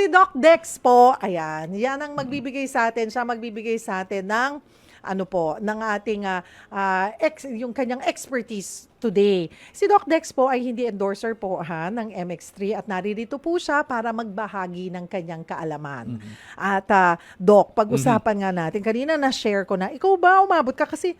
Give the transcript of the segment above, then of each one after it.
si Doc Dex po, ayan, yan ang magbibigay sa atin, siya magbibigay sa atin ng ano po, ng ating ah, ah, ex, yung kanyang expertise today. Si Doc Dex po ay hindi endorser po ha ng MX3 at naririto po siya para magbahagi ng kanyang kaalaman. At ah, Doc, pag-usapan nga natin, kanina na-share ko na, ikaw ba? Umabot ka? Kasi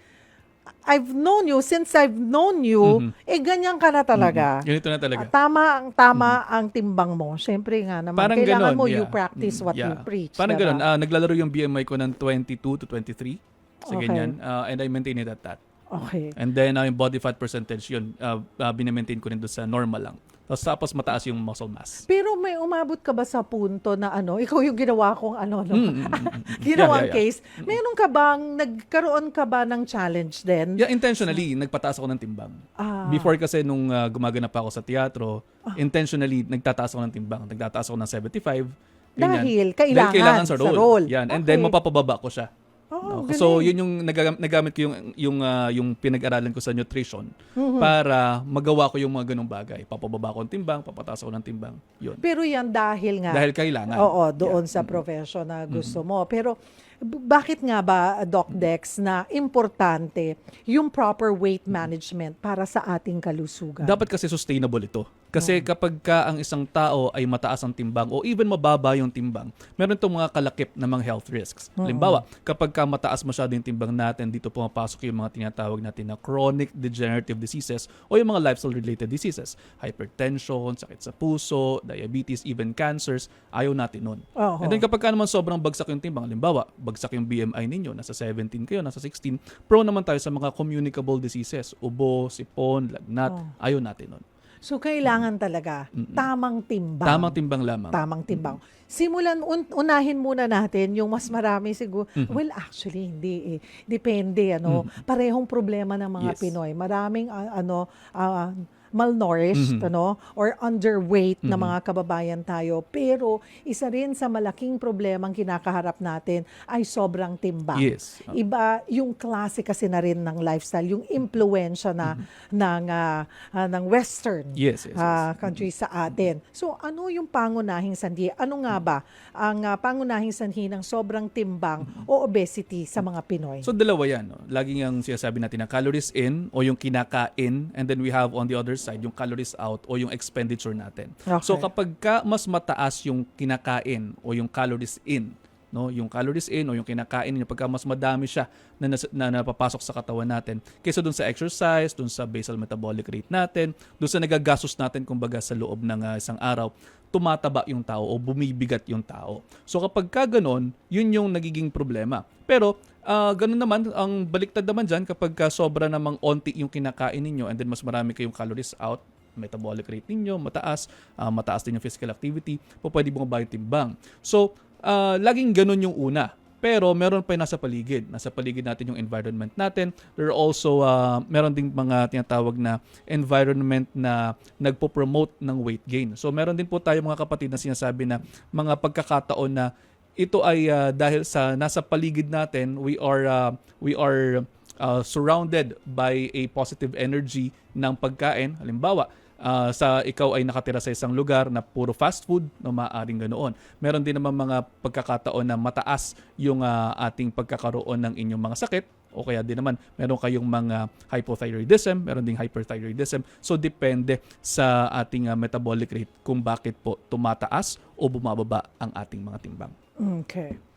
I've known you since I've known you, eh ganyan ka na talaga. Ganito na talaga. Ah, tama ang tama ang timbang mo. Siyempre nga naman, Parang kailangan ganon, mo you yeah. practice Mm, what yeah. you preach. Parang diba? ganun. Ah, naglalaro yung BMI ko ng 22 to 23. Sa Okay. ganyan. Ah, and I maintain it at that. Okay. And then, ah, yung body fat percentage, yun, uh, binamaintain ko rin doon sa normal lang. Tapos, tapos mataas yung muscle mass. Pero may umabot ka ba sa punto na ano, ikaw yung ginawa kong ano, no? Mm, mm, mm, mm. Ginawang Yeah, yeah, yeah. case. Meron ka bang, nagkaroon ka ba ng challenge din? Yeah, intentionally, nagpataas ako ng timbang. Ah. Before kasi nung uh, gumaganap ako sa teatro, intentionally nagtataas ako ng timbang. Nagtataas ako ng 75. ganyan. Dahil kailangan sa sa role. role. Yan. And Okay. then mapapababa ko siya. No? So, yun yung nagagam- nagamit ko yung yung ah, yung pinag-aralan ko sa nutrition Mm-hmm. para magawa ko yung mga ganung bagay. Papababa ko ng timbang, papataas ako ng timbang. Yun. Pero yan dahil nga. Dahil kailangan. Oo, doon sa profession na gusto mo. Pero bakit nga ba, Doc Dex, na importante yung proper weight management para sa ating kalusugan? Dapat kasi sustainable ito. Kasi kapag ka ang isang tao ay mataas ang timbang o even mababa yung timbang, meron itong mga kalakip na mga health risks. Halimbawa, kapag ka mataas masyado yung timbang natin, dito pumapasok yung mga tinatawag natin na chronic degenerative diseases o yung mga lifestyle-related diseases. Hypertension, sakit sa puso, diabetes, even cancers, ayaw natin nun. Oo. And then kapag ka naman sobrang bagsak yung timbang, halimbawa, bagsak yung BMI ninyo, nasa 17 kayo, nasa 16, prone naman tayo sa mga communicable diseases, ubo, sipon, lagnat, ayaw natin nun. So, kailangan talaga tamang timbang. Tamang timbang lamang. Tamang timbang. Simulan, un- unahin muna natin yung mas marami siguro. Mm-hmm. Well, actually, hindi eh. Depende, ano. Parehong problema ng mga Yes. Pinoy. Maraming, ah, ano, ah, malnourished, Mm-hmm. ano, or underweight na mga kababayan tayo. Pero, isa rin sa malaking problemang kinakaharap natin ay sobrang timbang. Yes. Iba yung klase kasi na rin ng lifestyle, yung impluensya na ng ah, ah, ng western Mm-hmm. Yes, yes, yes. ah, countries sa atin. So ano yung pangunahing sanhi? Ano nga ba ang ah, pangunahing sanhi ng sobrang timbang o obesity sa mga Pinoy? So dalawa yan. No? Laging yung sinasabi natin na calories in o yung kinakain and then we have on the other side yung calories out o yung expenditure natin. Okay. So kapag ka mas mataas yung kinakain o yung calories in, no, yung calories in o yung kinakain niyo pagka mas madami siya na, nas- na napapasok sa katawan natin kaysa dun sa exercise, dun sa basal metabolic rate natin, dun sa nagagastos natin kumbaga sa loob ng ah, isang araw, tumataba yung tao o bumibigat yung tao. So kapag ka ganon, yun yung nagiging problema. Pero ah ganun naman, ang baliktad naman dyan kapag ka sobra namang onti yung kinakain ninyo and then mas marami kayong calories out, metabolic rate ninyo, mataas, ah, mataas din yung physical activity, po pwede bumaba yung timbang. So, ah, laging ganun yung una. Pero meron pa yung nasa paligid. Nasa paligid natin yung environment natin. There are also, ah, meron ding mga tinatawag na environment na nagpo-promote ng weight gain. So meron din po tayo mga kapatid na sinasabi na mga pagkakataon na ito ay ah, dahil sa nasa paligid natin, we are ah, we are uh, surrounded by a positive energy ng pagkain. Halimbawa, ah, sa ikaw ay nakatira sa isang lugar na puro fast food, no, maaaring ganoon. Meron din naman mga pagkakataon na mataas yung ah, ating pagkakaroon ng inyong mga sakit o kaya din naman meron kayong mga hypothyroidism, meron ding hyperthyroidism. So depende sa ating ah, metabolic rate kung bakit po tumataas o bumababa ang ating mga timbang. Okay.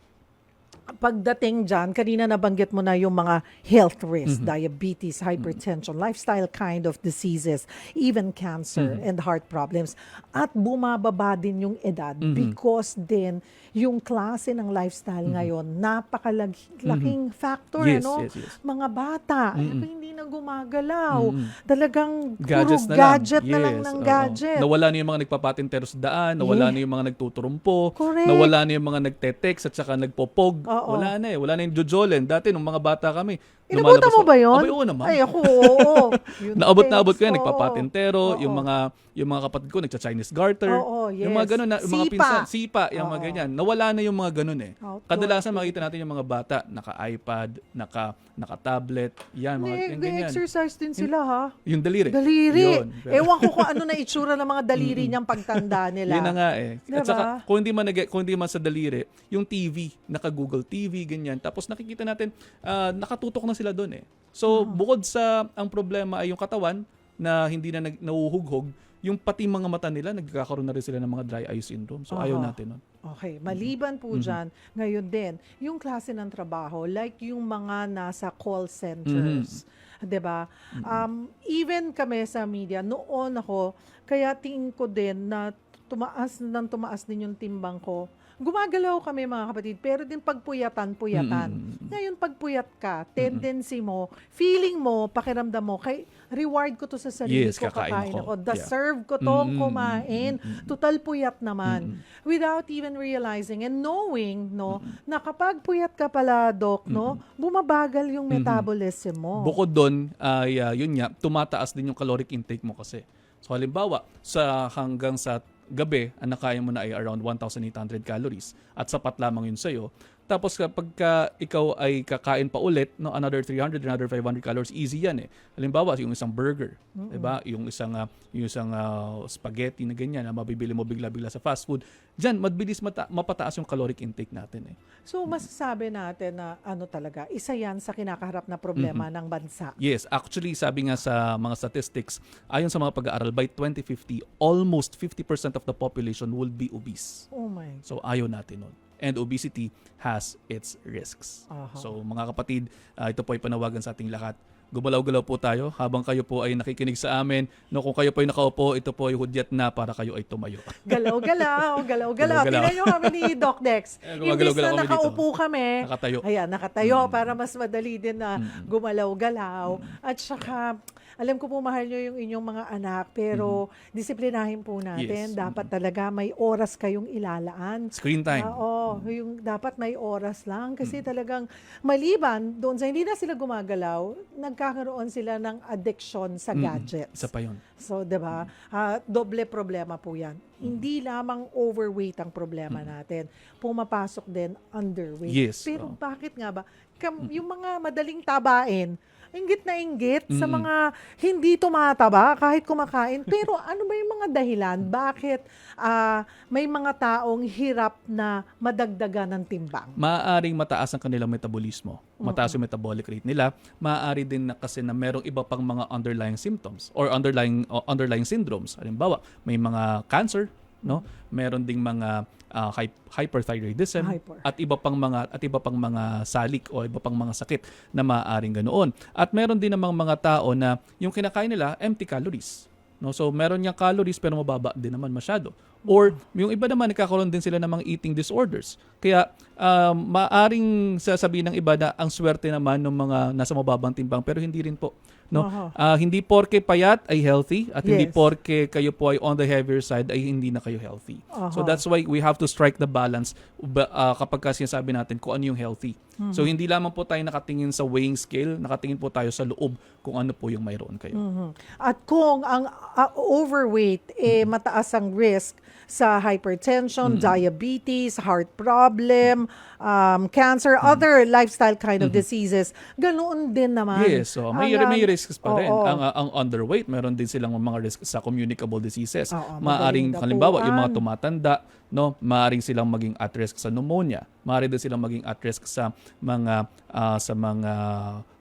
Pagdating dyan, kanina nabanggit mo na yung mga health risks, Mm-hmm. diabetes, hypertension, lifestyle kind of diseases, even cancer Mm-hmm. and heart problems. At bumababa din yung edad Mm-hmm. because din yung klase ng lifestyle ngayon, napakalaking factor, Mm-hmm. Yes, ano? yes, yes. Mga bata, ay, hindi na gumagalaw. Mm-mm. Talagang Gadgets puro na lang. gadget na lang Yes, ng oo. gadget. Nawala na yung mga nagpapatintero sa daan, nawala Yeah. na yung mga nagtuturumpo, Correct. nawala na yung mga nagte-text at saka nagpopog. Oo. Wala na eh. Wala na yung jojolen. Dati nung mga bata kami, Inabutan mo ba yun? Abay, oo naman. Ay, ako, oo. Yun Naabot na abot ko yan, oo. nagpapatentero, Oo. yung mga yung mga kapatid ko nagcha-Chinese garter. Oo, yes. Yung mga ganun na, yung mga Sipa. pinsan, sipa, yung mga Oo. ganyan. Nawala na yung mga ganun eh. Outdoor Kadalasan makita natin yung mga bata, naka-iPad, naka naka-tablet, yan, mga yung ganyan. exercise din sila, ha? Yung daliri. Daliri. Yun. Ewan ko kung ano na itsura ng mga daliri niyang pagtanda nila. Yun na nga eh. Diba? At saka, kung hindi man, nag- kung hindi man sa daliri, yung TV, naka-Google TV, ganyan. Tapos nakikita natin, ah, nakatutok na sila doon eh. So, bukod sa, ang problema ay yung katawan, na hindi na nag, nauhughog, yung pati mga mata nila, nagkakaroon na rin sila ng mga dry eye syndrome. So, ayaw Aha. natin nun. Okay, maliban po dyan, ngayon din, yung klase ng trabaho, like yung mga nasa call centers, 'di ba? Um, even kami sa media, noon ako, kaya tingin ko din na tumaas nang tumaas din yung timbang ko. Gumagalaw kami mga kapatid, pero din pagpuyatan, puyatan. Mm-mm. Ngayon, pagpuyat ka, tendency mo, feeling mo, pakiramdam mo, kay reward ko to sa sarili Yes, ko, kakain kakain ako. ako. Yeah. Deserve ko tong Mm-mm. kumain. Total puyat naman. Mm-mm. Without even realizing and knowing, no, na kapag puyat ka pala, Doc, no, bumabagal yung Mm-mm. metabolism mo. Bukod doon, ay ah, yun nga, tumataas din yung caloric intake mo kasi. So halimbawa, sa hanggang sa gabi, ang nakain mo na ay around 1,800 calories at sapat lamang yun sa'yo. Tapos kapag ka ikaw ay kakain pa ulit, no, another 300, another 500 calories, easy yan eh. Halimbawa, yung isang burger, 'di ba? Yung isang ah, yung isang ah, spaghetti na ganyan na mabibili mo bigla-bigla sa fast food. Diyan, mabilis mata- mapataas yung caloric intake natin eh. So, masasabi natin na ano talaga, isa yan sa kinakaharap na problema ng bansa. Yes, actually sabi nga sa mga statistics, ayon sa mga pag-aaral, by 2050, almost 50% of the population will be obese. Oh my. So ayaw natin nun. And obesity has its risks. Aha. So mga kapatid, ah, ito po ay panawagan sa ating lahat. Gumalaw-galaw po tayo habang kayo po ay nakikinig sa amin. No, kung kayo po ay nakaupo, ito po ay hudyat na para kayo ay tumayo. Galaw-galaw, galaw-galaw. Nyo kami ni Doc Dex. Imbis na kami dito. nakaupo kami, Nakatayo. Ayan, nakatayo para mas madali din na gumalaw-galaw. At saka, alam ko po mahal nyo yung inyong mga anak, pero disiplinahin po natin. Yes. Dapat talaga may oras kayong ilalaan. Screen time. Ah, Oo, yung dapat may oras lang kasi talagang maliban doon sa hindi na sila gumagalaw, nagkakaroon sila ng addiction sa Mm, gadgets. Isa pa yun. So, 'di ba? Ah, doble problema po 'yan. Hindi lamang overweight ang problema natin. Pumapasok din underweight. Yes, Pero oo. bakit nga ba kam, yung mga madaling tabain, inggit na inggit sa Mm. mga hindi tumataba kahit kumakain. Pero ano ba yung mga dahilan bakit ah, may mga taong hirap na madagdagan ng timbang? maaaring mataas ang kanilang metabolismo. Mataas yung metabolic rate nila. Maaari din na kasi na merong iba pang mga underlying symptoms or underlying o underlying syndromes. Halimbawa, may mga cancer, no? Meron ding mga hy- hyperthyroidism Hyper. at iba pang mga at iba pang mga salik o iba pang mga sakit na maaaring ganoon. At meron din namang mga tao na yung kinakain nila empty calories. No, so meron niyang calories pero mababa din naman masyado. Or yung iba naman nagkakaroon din sila ng mga eating disorders. Kaya um, maaring sasabihin ng iba na ang swerte naman ng mga nasa mababang timbang pero hindi rin po. No? Aha. Ah, hindi porke payat ay healthy at hindi Yes. porke kayo po ay on the heavier side ay hindi na kayo healthy. So Aha. that's why we have to strike the balance ba, ah, kapag kasi sinasabi natin kung ano yung healthy. So hindi lamang po tayo nakatingin sa weighing scale, nakatingin po tayo sa loob kung ano po yung mayroon kayo. Mhm. At kung ang ah, overweight eh mataas ang risk sa hypertension, diabetes, heart problem, um, cancer, other lifestyle kind of diseases, ganoon din naman. Yes, so may, Ang, may um, risks pa rin. oo. Ang, ang underweight, meron din silang mga risks sa communicable diseases. Oo, Maaring, halimbawa, yung mga tumatanda, no, maaring silang maging at risk sa pneumonia. Maaring din silang maging at risk sa mga ah, sa mga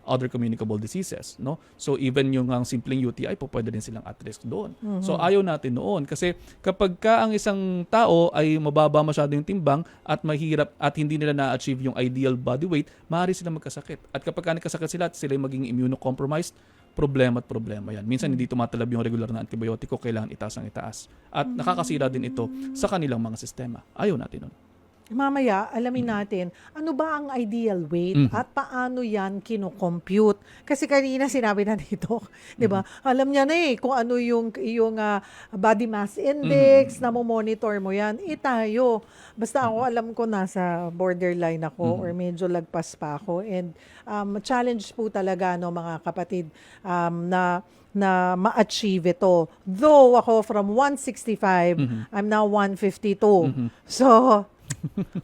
other communicable diseases, no? So even yung ang simpleng UTI po pwede din silang at risk doon. So ayaw natin noon kasi kapag ka ang isang tao ay mababa masyado yung timbang at mahirap at hindi nila na-achieve yung ideal body weight, maaari silang magkasakit. At kapag ka nagkasakit sila at sila maging immunocompromised, problema at problema yan. Minsan hindi tumatalab yung regular na antibiotiko, kailangan itaas ang itaas. At nakakasira din ito sa kanilang mga sistema. Ayaw natin nun. Mamaya alamin natin ano ba ang ideal weight Mhm. at paano yan kino-compute. Kasi kanina sinabi na dito, 'di ba? Alam niya na eh kung ano yung yung ah, body mass index, na monitor mo yan. Eh tayo, basta ako alam ko nasa borderline ako or medyo lagpas pa ako and um, challenge po talaga no mga kapatid um, na na ma-achieve ito. Though ako from 165, I'm now 152. So,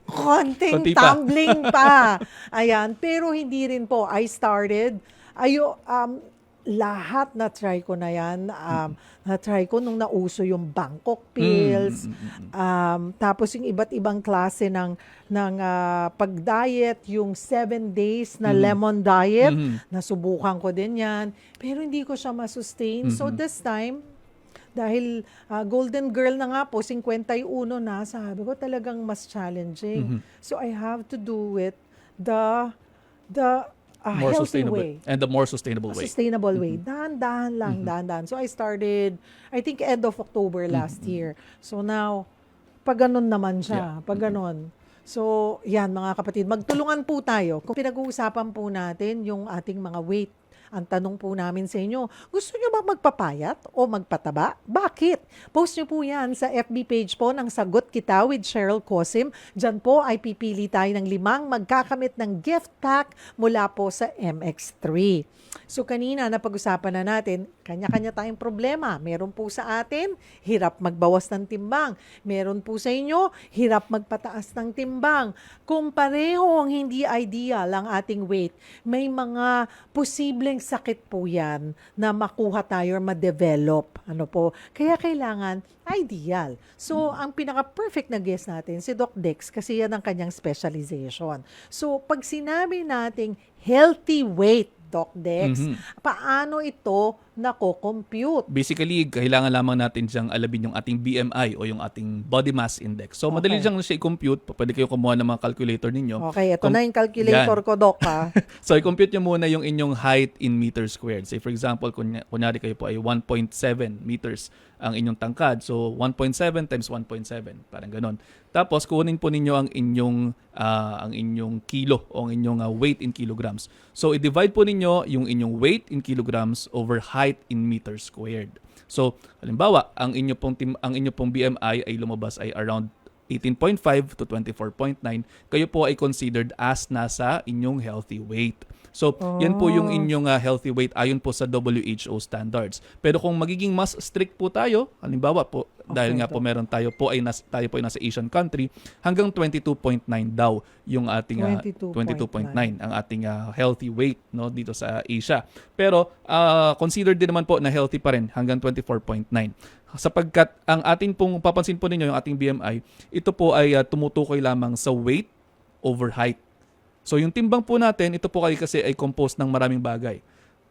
konting Konti pa. tumbling pa. Ayan. Pero hindi rin po. I started, ayo, um, lahat na try ko na yan. Um, na try ko nung nauso yung Bangkok pills. Um, tapos yung iba't ibang klase ng ng ah, pag-diet, yung seven days na lemon diet, nasubukan ko din yan. Pero hindi ko siya masustain. So this time, dahil ah, golden girl na nga po, 51 na, sabi ko talagang mas challenging. So I have to do it the the ah, more healthy sustainable way. and the more sustainable way. sustainable way. Dahan-dahan lang, dahan-dahan. So I started, I think end of October last year. So now, pag ganun naman siya, pag ganun. So, yan mga kapatid, magtulungan po tayo. Kung pinag-uusapan po natin yung ating mga weight, ang tanong po namin sa inyo, gusto nyo ba magpapayat o magpataba? Bakit? Post nyo po yan sa FB page po ng Sagot Kita with Cheryl Cosim. Diyan po ay pipili tayo ng limang magkakamit ng gift pack mula po sa MX3. So kanina napag-usapan na natin, kanya-kanya tayong problema. Meron po sa atin, hirap magbawas ng timbang. Meron po sa inyo, hirap magpataas ng timbang. Kung pareho ang hindi ideal ang ating weight, may mga posibleng sakit po yan na makuha tayo or ma-develop. Ano po? Kaya kailangan ideal. So, ang pinaka-perfect na guest natin, si Doc Dex, kasi yan ang kanyang specialization. So, pag sinabi nating healthy weight, Doc Dex, paano ito nako-compute? Basically, kailangan lamang natin diyang alabin yung ating BMI o yung ating body mass index. So, madali Okay. diyang siya i-compute. Pwede kayo kumuha ng mga calculator ninyo. Okay, ito Com- na yung calculator Yan. ko, Doc, ha? So, i-compute nyo muna yung inyong height in meters squared. Say, for example, kunya, kunyari kayo po ay 1.7 meters ang inyong tangkad. So, 1.7 times 1.7. Parang ganon. Tapos, kunin po ninyo ang inyong, ah, ang inyong kilo o ang inyong ah, weight in kilograms. So, i-divide po ninyo yung inyong weight in kilograms over height in meters squared. So, halimbawa, ang inyo pong, tim- ang inyo pong BMI ay lumabas ay around 18.5 to 24.9, kayo po ay considered as nasa inyong healthy weight. So, yan po yung inyong ah, healthy weight ayon po sa WHO standards. Pero kung magiging mas strict po tayo, halimbawa po, dahil Okay, nga po meron tayo po ay nas, tayo po ay nasa Asian country, hanggang 22.9 daw yung ating ah, 22.9. 22.9 ang ating ah, healthy weight no dito sa Asia. Pero ah, considered din naman po na healthy pa rin hanggang 24.9 sapagkat ang atin pong papansin po ninyo yung ating BMI, ito po ay ah, tumutukoy lamang sa weight over height. So yung timbang po natin, ito po ay kasi ay composed ng maraming bagay.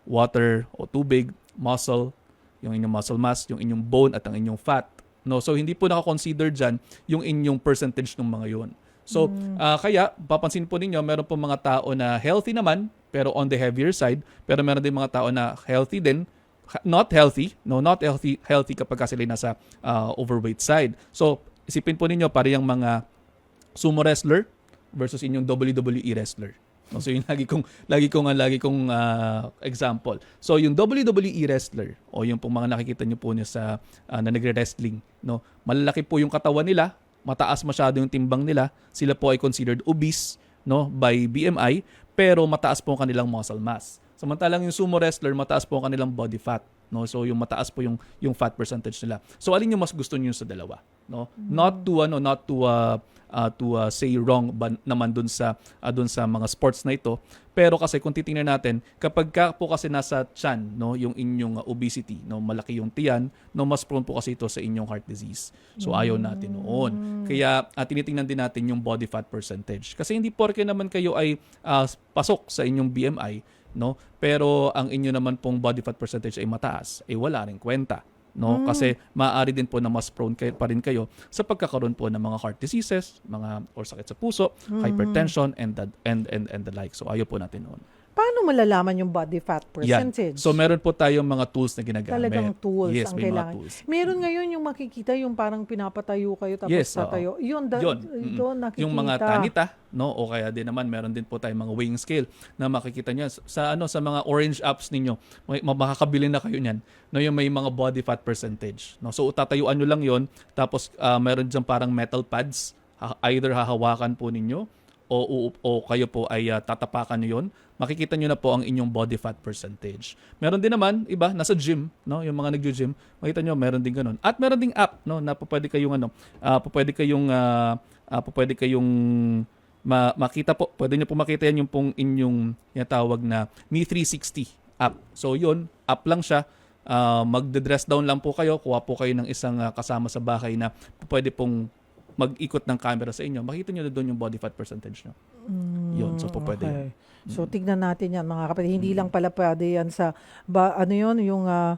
Water o tubig, muscle, yung inyong muscle mass, yung inyong bone at ang inyong fat. No, so hindi po naka-consider diyan yung inyong percentage ng mga yon. So, ah, kaya papansin po ninyo, meron po mga tao na healthy naman, pero on the heavier side, pero meron din mga tao na healthy din, not healthy, no, not healthy, healthy kapag kasi sila nasa ah, overweight side. So, isipin po ninyo para yung mga sumo wrestler versus inyong WWE wrestler. No, so yung lagi kong lagi kong lagi kong ah, example. So yung WWE wrestler o yung pong mga nakikita niyo po niya sa ah, na nagre-wrestling, no. Malalaki po yung katawan nila, mataas masyado yung timbang nila. Sila po ay considered obese, no, by BMI, pero mataas po ang kanilang muscle mass. Samantalang yung sumo wrestler, mataas po ang kanilang body fat. No? So yung mataas po yung yung fat percentage nila. So alin yung mas gusto niyo sa dalawa, no? Not to ano, not to uh, uh, to uh, say wrong ba, naman dun sa uh, dun sa mga sports na ito. Pero kasi kung titingnan natin, kapag ka po kasi nasa chan, no, yung inyong uh, obesity, no, malaki yung tiyan, no, mas prone po kasi ito sa inyong heart disease. So ayaw natin noon. Kaya uh, tinitingnan din natin yung body fat percentage. Kasi hindi porke naman kayo ay uh, pasok sa inyong BMI, no? Pero ang inyo naman pong body fat percentage ay mataas, ay wala rin kwenta, no? Kasi maaari din po na mas prone kayo, pa rin kayo sa pagkakaroon po ng mga heart diseases, mga or sakit sa puso, hypertension and the, and and and the like. So ayaw po natin noon. Paano malalaman yung body fat Yan. percentage? So meron po tayong mga tools na ginagamit. Talagang tools yes, ang may kailangan. mga tools. Meron ngayon yung makikita yung parang pinapatayo kayo tapos Yes, oo. tatayo. Yun, da, Yun. Doon nakikita. Yung mga tanita, no? O kaya din naman meron din po tayong mga weighing scale na makikita niya sa ano sa mga orange apps ninyo. May ma- makakabili na kayo niyan. No, yung may mga body fat percentage, no? So tatayuan niyo lang 'yon tapos ah, meron diyan parang metal pads. Either hahawakan po ninyo o, o, o kayo po ay ah, tatapakan niyo 'yon. Makikita niyo na po ang inyong body fat percentage. Meron din naman iba nasa gym, no? Yung mga nagjo-gym, makita niyo meron din ganun. At meron ding app, no, na pwede kayong ano, po pwede kayong ah, po pwede kayong ma- makita po, pwede niyo po makita yan yung pong inyong tawag na Mi 360 app. So yun, app lang siya. Ah, magde-dress down lang po kayo, kuha po kayo ng isang ah, kasama sa bahay na pwede pong mag-ikot ng camera sa inyo. Makita niyo na doon yung body fat percentage niyo. yun, so po pwede yun. Mm, Okay. So tignan natin yan mga kapatid. Hindi lang pala pwede yan sa ba, ano yun yung ah,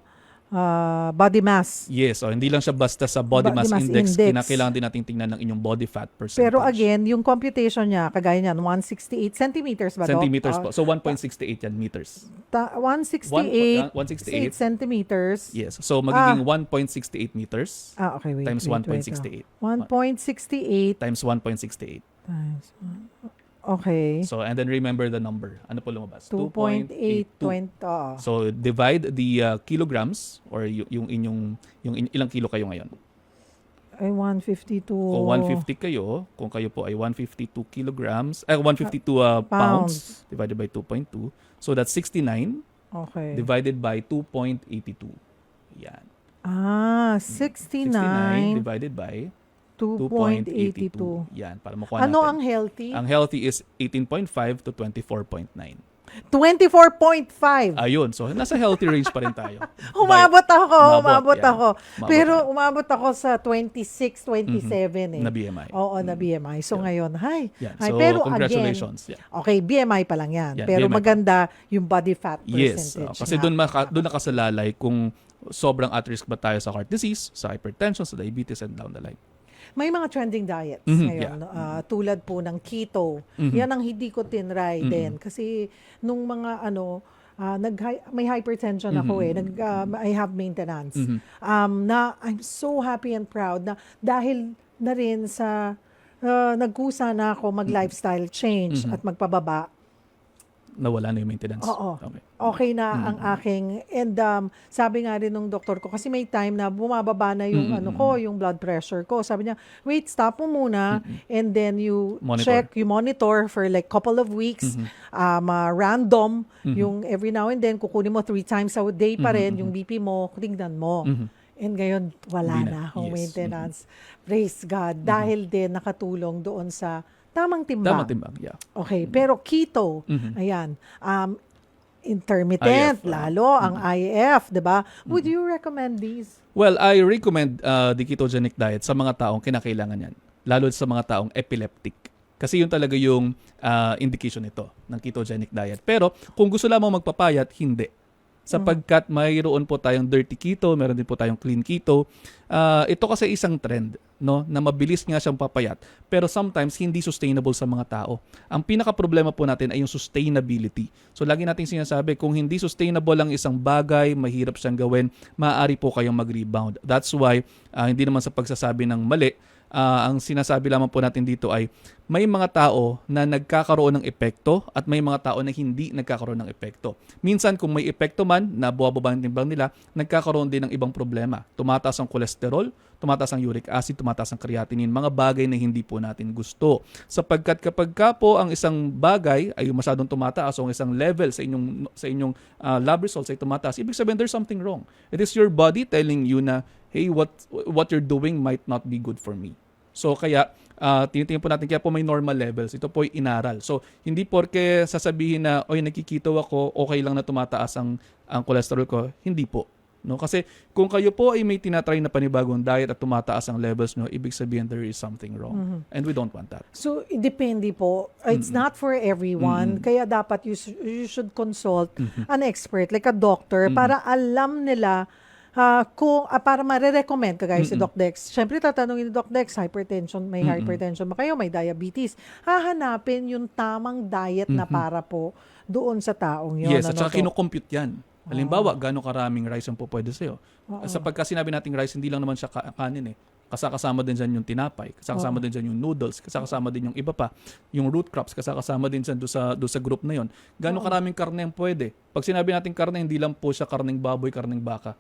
ah, body mass. Yes, so hindi lang siya basta sa body, Body mass, mass index, index. kinakailangan din nating tingnan ng inyong body fat percentage. Pero again, yung computation niya, kagaya niyan, 168 centimeters ba? Centimeters Ah, po. So 1.68 yan meters. ta- 168, One- 168. 8 centimeters. Yes. So magiging 1.68 meters Ah, okay, wait. times wait, wait, 1.68 ah. 1.68 times 1.68. times one- Okay. So and then remember the number. Ano po lumabas? 2.820. ah. So divide the uh, kilograms or yung inyong yung in- ilang kilo kayo ngayon. Ay, 152. Kung 150 kayo, kung kayo po ay 152 kilograms, eh 152 uh, pounds. divided by 2.2. So that's 69 Okay. divided by 2.82. Yan. ah, 69 69, divided by 2.82. 2.82. Yan, para makuha Ano natin. ang healthy? Ang healthy is 18.5 to 24.9. 24.5. Ayun, so nasa healthy range pa rin tayo. Umabot ako, Umabot, umabot ako. Umabot Pero yan. umabot ako sa 26, 27 eh. na BMI. Oo, na BMI. So Yan. ngayon, hi. Yan. Hi. So Pero congratulations. again, Yeah. okay, BMI pa lang yan. Yan, Pero BMI pa. maganda yung body fat Yes, percentage. oh, kasi nga. doon maka, doon nakasalalay kung sobrang at risk ba tayo sa heart disease, sa hypertension, sa diabetes and down the line. May mga trending diets Mhm, ngayon, yeah. Ah, tulad po ng keto. Mhm. Yan ang hindi ko tinry Mhm. din kasi nung mga ano ah, nag may hypertension ako Mhm. eh. Nag ah, I have maintenance. Mhm. Um na I'm so happy and proud na dahil na rin sa ah, nagkusa na ako mag-lifestyle change Mhm. at magpababa. Nawala na yung maintenance. Oo. Okay. Okay na Mhm. ang aking and um, sabi nga rin nung doktor ko kasi may time na bumababa na yung Mhm, ano ko, yung blood pressure ko. Sabi niya, "Wait, stop mo muna and then you Mm-hmm. Monitor. check, you monitor for like couple of weeks. Mhm. Um ah, random Mhm. yung every now and then kukunin mo three times a day pa rin mhm. yung BP mo, tignan mo." Mhm. And ngayon, wala Hindi na na. akong Yes. maintenance. Praise God. Dahil din nakatulong doon sa tamang timbang. Tama timbang, yeah. Okay, pero keto, Mhm. ayan, um, intermittent, IF, ah. lalo ang IF, 'di ba? Would you recommend these? Well, I recommend uh, the ketogenic diet sa mga taong kinakailangan yan. Lalo sa mga taong epileptic. Kasi yun talaga yung uh, indication nito ng ketogenic diet. Pero kung gusto lamang magpapayat, hindi. Sapagkat mayroon po tayong dirty keto, meron din po tayong clean keto. Ah, ito kasi isang trend, no, na mabilis nga siyang papayat, pero sometimes hindi sustainable sa mga tao. Ang pinaka problema po natin ay yung sustainability. So lagi nating sinasabi, kung hindi sustainable ang isang bagay, mahirap siyang gawin, maaari po kayong mag-rebound. That's why ah, hindi naman sa pagsasabi ng mali, ah, ang sinasabi lamang po natin dito ay may mga tao na nagkakaroon ng epekto at may mga tao na hindi nagkakaroon ng epekto. Minsan kung may epekto man na buwababa ang timbang nila, nagkakaroon din ng ibang problema. Tumataas ang cholesterol, tumataas ang uric acid, tumataas ang creatinine, mga bagay na hindi po natin gusto. Sapagkat kapag ka po ang isang bagay ay masyadong tumataas o ang isang level sa inyong sa inyong ah, lab results ay tumataas, ibig sabihin there's something wrong. It is your body telling you na hey, what what you're doing might not be good for me. So kaya uh, tinitingnan po natin kaya po may normal levels. Ito po ay inaral. So hindi porke sasabihin na oy nakikito ako, okay lang na tumataas ang ang cholesterol ko, hindi po. No, kasi kung kayo po ay may tinatry na panibagong diet at tumataas ang levels nyo, ibig sabihin there is something wrong. And we don't want that. So, depende po. It's not for everyone. Kaya dapat you, you should consult an expert like a doctor para alam nila ah, kung, ah, para ma-recommend kagaya si Mm-mm. Doc Dex, syempre tatanungin ni Doc Dex, hypertension, may Mm-mm. hypertension ba kayo, may diabetes. Hahanapin yung tamang diet na Mhm. para po doon sa taong yun. yes, at ano, saka Doc? kinukompute yan. Halimbawa, gano'ng karaming rice ang po pwede sa'yo. Oo. Sa pagka sinabi nating rice, hindi lang naman siya ka- kanin eh. Kasakasama din dyan yung tinapay, kasakasama Oo. din dyan yung noodles, kasakasama din yung iba pa. Yung root crops, kasakasama din dyan doon sa, doon sa group na yon. Gano'ng karaming karne ang pwede? Pag sinabi nating karne, hindi lang po siya karneng baboy, karneng baka.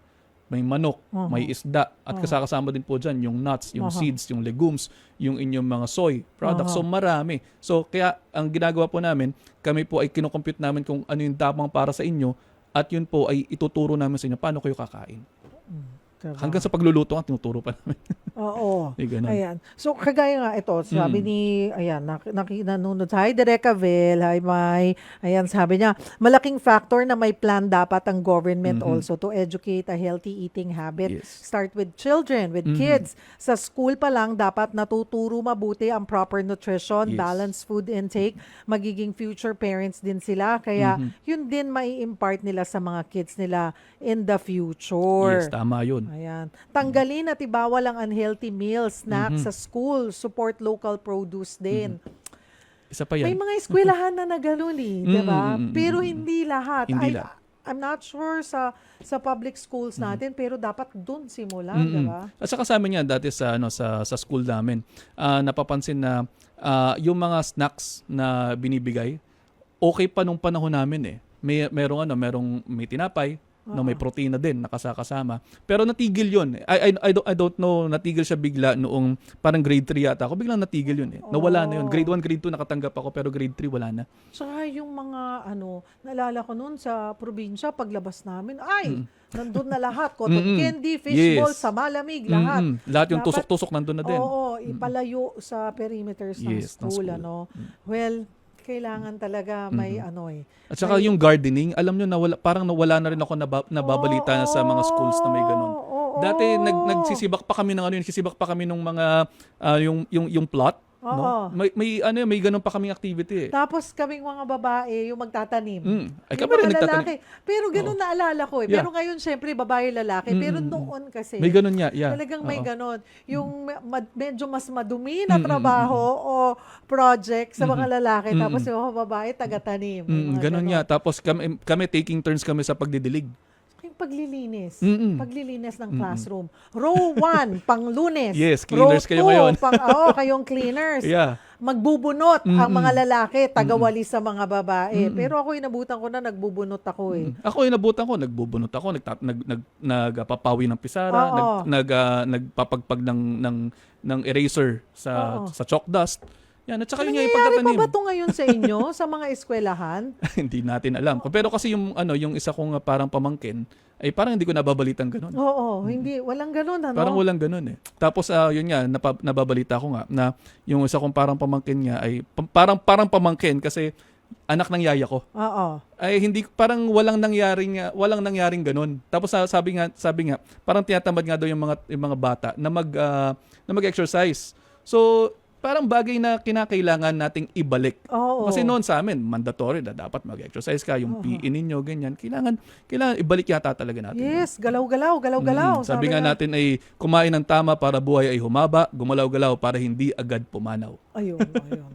May manok, Oo. may isda, at Oo. kasakasama din po dyan yung nuts, yung Oo. seeds, yung legumes, yung inyong mga soy products. So Oo. marami. So kaya ang ginagawa po namin, kami po ay kinocompute namin kung ano yung tamang para sa inyo at yun po ay ituturo namin sa inyo paano kayo kakain. Diba? Hanggang sa pagluluto nga, tinuturo pa namin. Oo. Ganun. Ayan. So, kagaya nga ito, sabi Mm. ni, ayan, nak naki, nanonood. Hi, Dereka Vel. Hi, Mai. Ayan, sabi niya, malaking factor na may plan dapat ang government Mhm. also to educate a healthy eating habit. Yes. Start with children, with Mhm. kids. Sa school pa lang, dapat natuturo mabuti ang proper nutrition, Yes. balanced food intake. Magiging future parents din sila. Kaya, Mhm. yun din mai impart nila sa mga kids nila in the future. Yes, tama yun. Ayan. Tanggalin at ibawal ang unhealthy meals, snacks Mhm. sa school. Support local produce din. Isa pa May yan. mga eskwelahan na nagano'n eh, Mm, di ba? mm, mm, Pero mm, hindi lahat. Hindi I, lahat. I'm not sure sa sa public schools natin, pero dapat doon simula, di Mm-mm. ba? At saka sa amin yan, dati sa, ano, sa, sa school namin, ah, napapansin na ah, yung mga snacks na binibigay, okay pa nung panahon namin eh. May, merong ano, merong may tinapay, no, may protina din nakasakasama. Pero natigil yun. I, I, I, don't, I don't know, natigil siya bigla noong parang grade 3 yata ako. Biglang natigil yun eh. Nawala na yun. Oh. Grade 1, grade 2 nakatanggap ako pero grade 3 wala na. Tsaka yung mga, ano, naalala ko noon sa probinsya, paglabas namin, ay, Mm. nandun na lahat. Cotton Mm-mm. candy, fishball, Yes. sa malamig, lahat. Mm-mm. Lahat yung tusok-tusok nandun na din. Oo, ipalayo sa perimeters ng Yes, ng school, school. ano. Well, kailangan talaga may ano eh. At saka May- yung gardening, alam nyo, nawala, parang nawala na rin ako naba, nababalita na sa mga schools na may ganun. Oo, oo, Dati nag nagsisibak pa kami ng ano, yun, nagsisibak pa kami ng mga ah, yung yung yung plot, Oo. no? May may ano, may ganun pa kaming activity. Eh. Tapos kaming mga babae, yung magtatanim. Mm. Ay Yung kami rin nagtatanim. lalaki. Pero ganun naalala ko eh. Yeah. Pero ngayon, syempre, babae, lalaki. Mm, Pero noon kasi, May ganun nga, yeah. talagang may Oo. ganon. Yung ma- medyo mas madumi na Mm, mm, trabaho o project sa mga lalaki. mm, Tapos yung mga babae, taga-tanim. May Mm, mga ganun nga. Tapos kami, kami taking turns kami sa pagdidilig. Paglilinis. Mm-mm. Paglilinis ng Mm-mm. classroom. Row 1, pang lunes. Yes, cleaners Row kayo two, ngayon. Pang, oo, kayong cleaners. Yeah. Magbubunot ang Mm-mm. mga lalaki, tagawali sa mga babae. Mm-mm. Pero ako inabutan ko na nagbubunot ako eh. Mm. Ako yung nabutan ko, nagbubunot ako, nagta- nag nag nagpapawi ng pisara, Oo. nag nag ah, nagpapagpag ng ng ng eraser sa Oo. sa chalk dust. Yan, at saka yun nga yung Nangyayari pa pagtatanim. ba ito ngayon sa inyo, sa mga eskwelahan? hindi natin alam. Pero kasi yung ano, yung isa kong ah, parang pamangkin, ay parang hindi ko nababalitan ganun. Oo, hindi. Walang ganun, ano? Parang walang ganun eh. Tapos ah, yun nga, napa, nababalita ko nga na yung isa kong parang pamangkin nga ay parang parang pamangkin kasi anak ng yaya ko. Oo. Ay hindi parang walang nangyaring nga- walang nangyaring ganun. Tapos ah, sabi nga sabi nga parang tinatamad nga daw yung mga yung mga bata na mag ah, na mag-exercise. So parang bagay na kinakailangan nating ibalik. Oo. Kasi noon sa amin, mandatory na dapat mag-exercise ka, yung Oo. PE ninyo, ganyan. Kailangan, kailangan ibalik yata talaga natin. Yes, galaw-galaw, galaw-galaw. Mm, sabi, nga natin ay kumain ng tama para buhay ay humaba, gumalaw-galaw para hindi agad pumanaw. Ayun, ayun.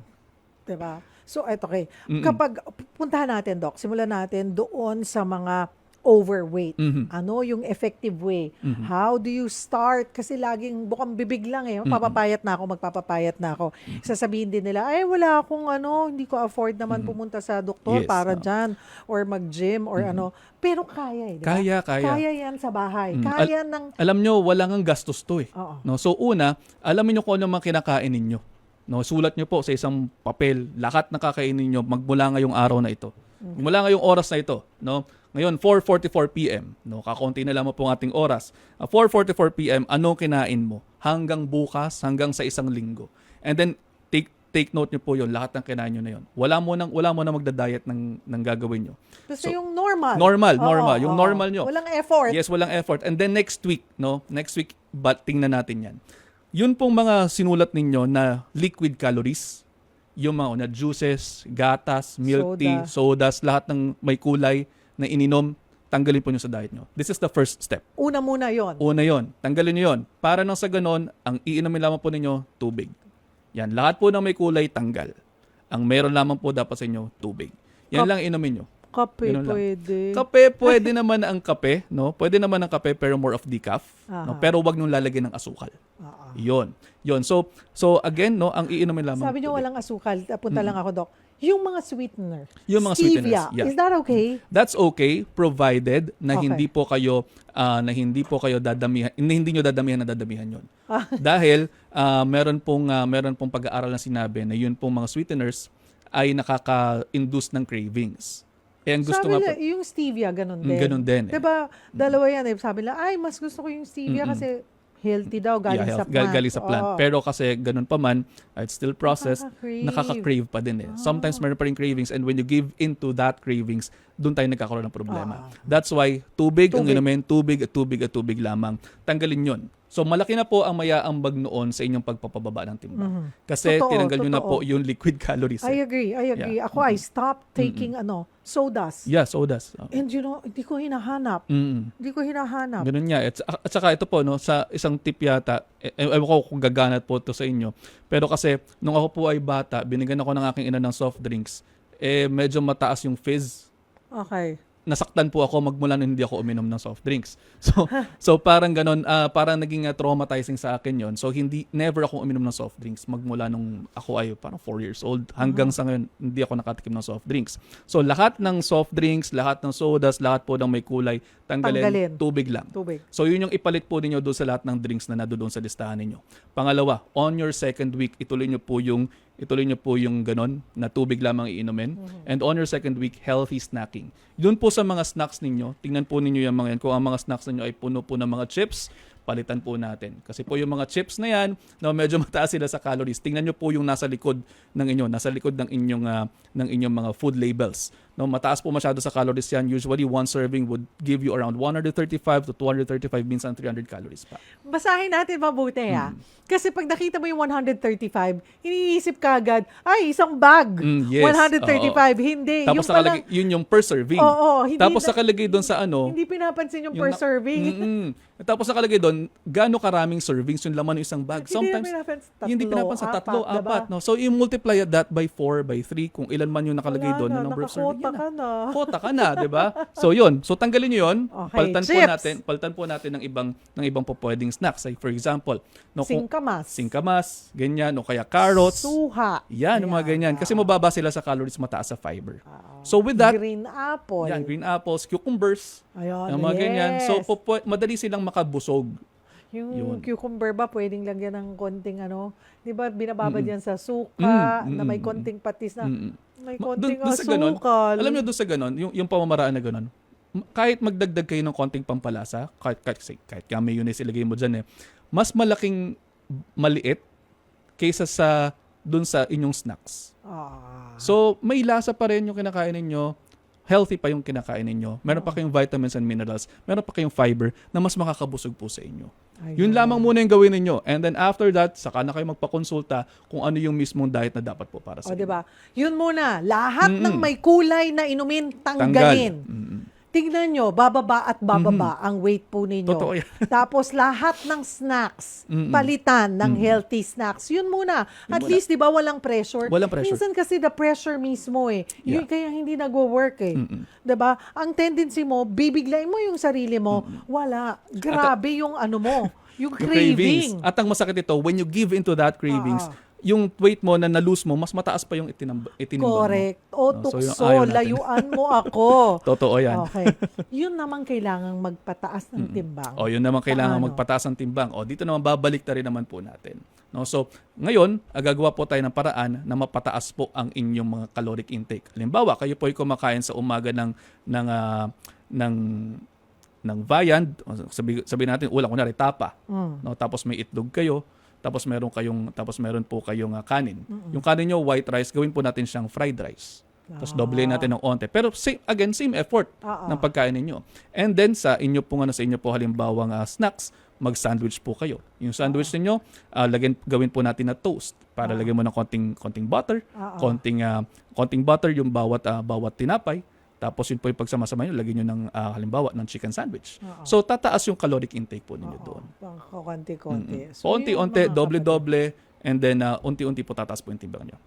'Di ba? So, eto okay. Mm-mm. Kapag puntahan natin, Doc, simulan natin doon sa mga overweight. Mhm. Ano yung effective way? Mhm. How do you start? Kasi laging bukang bibig lang eh. Papapayat na ako, magpapapayat na ako. Sasabihin din nila, ay wala akong ano, hindi ko afford naman pumunta sa doktor Yes, para oo. dyan. Or mag-gym or ano. Pero kaya eh, di ba? Kaya, kaya. Kaya yan sa bahay. Mm. Kaya ng... Alam nyo, walang ang gastos to eh. Oo. No? So una, alamin nyo kung ano mga kinakain ninyo. No, sulat nyo po sa isang papel lahat ng kakainin ninyo magmula ngayong araw na ito. Mula ngayong oras na ito, no? Ngayon 4:44 PM, no? Kakaunti na lamang po ang ating oras. Uh, 4:44 PM, ano kinain mo hanggang bukas, hanggang sa isang linggo. And then take take note nyo po 'yon, lahat ng kinain nyo na 'yon. Wala mo nang wala mo na magda-diet ng ng gagawin nyo. Basta So, yung normal. normal, Oo, normal. Yung oo. normal nyo. Walang effort. Yes, walang effort. And then next week, no? Next week, but tingnan natin 'yan. Yun pong mga sinulat ninyo na liquid calories, yung mga na juices, gatas, milk Soda. tea, sodas, lahat ng may kulay na ininom, tanggalin po nyo sa diet nyo. This is the first step. Una muna yon. Una yon, tanggalin nyo yon. Para nang sa ganon, ang iinumin lamang po ninyo, tubig. Yan, lahat po ng may kulay, tanggal. Ang meron lamang po dapat sa inyo, tubig. Yan Kap- lang inumin nyo. Kape Ganun lang. pwede. Kape, pwede naman ang kape, no? Pwede naman ang kape pero more of decaf, no? Aha. Pero wag nung lalagyan ng asukal. Ah, ah. 'Yon. 'Yon. So so again, no, ang iinumin lamang Sabi niyo tubig. walang asukal. Punta lang ako, Doc. Yung mga sweetener. Yung mga stevia, sweeteners, yeah. Is that okay? That's okay provided na Okay. hindi po kayo ah, na hindi po kayo dadamihan hindi, hindi nyo dadamihan na dadamihan 'yon. Ah. Dahil ah, meron pong ah, meron pong pag-aaral na sinabi na yun pong mga sweeteners ay nakaka-induce ng cravings. Eh ang gusto sabi nga po, yung stevia, ganun Mm, din. ganun din eh. Diba, dalawa yan eh. Sabi nila, ay, mas gusto ko yung stevia Mm-mm. kasi healthy daw, galing yeah, sa health- gal- plant. galing sa plant. Oo. Pero kasi ganun pa man, it's still processed, Nakaka-crave. nakaka-crave pa din eh. Sometimes meron pa rin cravings and when you give into that cravings, doon tayo nagkakaroon ng problema. Ah. That's why tubig, ang Tubig. inumin, tubig at tubig at tubig lamang. Tanggalin yon. So malaki na po ang mayaambag noon sa inyong pagpapababa ng timbang. Mhm. Kasi Totoo, tinanggal nyo na totoo. po yung liquid calories. I eh. agree, I agree. Yeah. Ako, I stopped taking ano, sodas. Yeah, sodas. Oh. And you know, hindi ko hinahanap. Mm. Hindi ko hinahanap. Ganun nga. At, at saka ito po, no, sa isang tip yata, eh, eh, ewan ko kung gaganat po to sa inyo. Pero kasi, nung ako po ay bata, binigyan ako ng aking ina ng soft drinks, eh, medyo mataas yung fizz. Okay. Nasaktan po ako magmula nung hindi ako uminom ng soft drinks. So, so parang ganun, ah, parang naging ah, traumatizing sa akin yon So, hindi, never ako uminom ng soft drinks magmula nung ako ay parang 4 years old. Hanggang sa ngayon, hindi ako nakatikim ng soft drinks. So, lahat ng soft drinks, lahat ng sodas, lahat po ng may kulay, tanggalin, Tanggalin. tubig lang. Tubig. So yun yung ipalit po ninyo doon sa lahat ng drinks na nandoon sa listahan ninyo. Pangalawa, on your second week, ituloy nyo po yung ituloy nyo po yung ganon na tubig lamang iinumin. And on your second week, healthy snacking. Doon po sa mga snacks ninyo, tingnan po ninyo yung mga yan. Kung ang mga snacks ninyo ay puno po ng mga chips, palitan po natin. Kasi po yung mga chips na yan, no, medyo mataas sila sa calories. Tingnan nyo po yung nasa likod ng inyo, nasa likod ng inyong ah, ng inyong mga food labels. No, mataas po masyado sa calories yan. Usually one serving would give you around 135 to 235 minsan 300 calories pa. Basahin natin mabuti ha. Hmm. Kasi pag nakita mo yung 135, iniisip ka agad, ay, isang bag. Mm, yes. 135. Hindi. Tapos yung nakalagay, yun yung per serving. Oo, hindi Tapos na- nakalagay doon sa ano, hindi pinapansin yung, yung per na- serving. Mm-mm. Tapos nakalagay doon, gaano karaming servings yung laman ng isang bag. Hindi Sometimes. Tatlo, hindi pinapansin. Tatlo, apat, apat. diba? No? So, you multiply that by 4, by 3, kung ilan man yung nakalagay Wala doon na, na number of serving. Yan ka na. Kota ka na, 'di ba? So 'yun. So tanggalin niyo 'yon. Okay, Palitan po natin, palitan po natin ng ibang ng ibang po pwedeng snacks. Like for example, no Singkamas. singkamas, ganyan, o kaya carrots. Suha. Yan, yung mga ganyan. Kasi mababa sila sa calories, mataas sa fiber. Oo. So with that, Green apple. yan, green apples, cucumbers, Ayun, yung mga ganyan. So yes. po, po- madali silang makabusog. Yung Yun. cucumber ba, pwedeng lagyan ng konting ano, di ba binababad Mm-mm. yan sa suka, Mm, na may konting patis na, Mm-mm. May Ma- konting dun- dun sa ganon, asukal. Alam niyo doon sa ganon, yung, yung pamamaraan na ganon, m- kahit magdagdag kayo ng konting pampalasa, kahit, kahit, kahit, kahit kami yun ilagay mo dyan eh, mas malaking maliit kaysa sa dun sa inyong snacks. Ah. So, may lasa pa rin yung kinakain ninyo, healthy pa yung kinakain ninyo, meron pa kayong vitamins and minerals, meron pa kayong fiber na mas makakabusog po sa inyo. Yun Ayun. lamang muna yung gawin ninyo. And then after that, saka na kayo magpakonsulta kung ano yung mismong diet na dapat po para sa O, inyo. di ba? Yun muna, lahat Mm-mm. ng may kulay na inumin, Tanggal. tanggalin. Mm-mm. Tingnan nyo, bababa at bababa ang weight po ninyo. Mm-hmm. Totoo yan. Tapos lahat ng snacks, Mm-mm. palitan ng Mm-mm. healthy snacks. Yun muna. Yun At muna. least, di ba, walang pressure. Walang pressure. Minsan kasi the pressure mismo eh. Yun kaya hindi nagwo-work eh. Mm-mm. Di ba? Ang tendency mo, bibiglayin mo yung sarili mo. Wala. Grabe yung ano mo. Yung Yung cravings. craving. At ang masakit ito, when you give into that cravings, Ah. Yung weight mo na na-lose mo, mas mataas pa yung itinam- itinimbang mo. Correct. O No, so yung tukso, natin. layuan mo ako. Totoo yan. Okay. Yun naman kailangang magpataas ng timbang. O, yun naman kailangan Paano? magpataas ng timbang. O, dito naman babalik na rin naman po natin. No? So, ngayon, agagawa po tayo ng paraan na mapataas po ang inyong mga caloric intake. Halimbawa, kayo po ay kumakain sa umaga ng ng ah, ng ng viand, sabi, sabi natin ulam kunwari tapa, Mm. no? Tapos may itlog kayo, tapos meron kayong tapos meron po kayong ah, kanin. Yung kanin nyo white rice, gawin po natin siyang fried rice. Tapos doublein natin ng onte. Pero same, again, same effort Ah, ah. ng pagkain ninyo. And then sa inyo po ano sa inyo po halimbawang ah, snacks, mag-sandwich po kayo. Yung sandwich ninyo, ah, lagyan gawin po natin na toast para Ah. lagyan mo ng konting konting butter, Ah, ah. konting ah, konting butter yung bawat ah, bawat tinapay. Tapos yun po yung pagsama-sama nyo, lagyan nyo ng ah, halimbawa ng chicken sandwich. Oo. So tataas yung caloric intake po ninyo Oo, doon. konti-konti. Mm-mm. So, kapatid. doble-doble, and then ah, unti-unti po tataas po yung timbang nyo.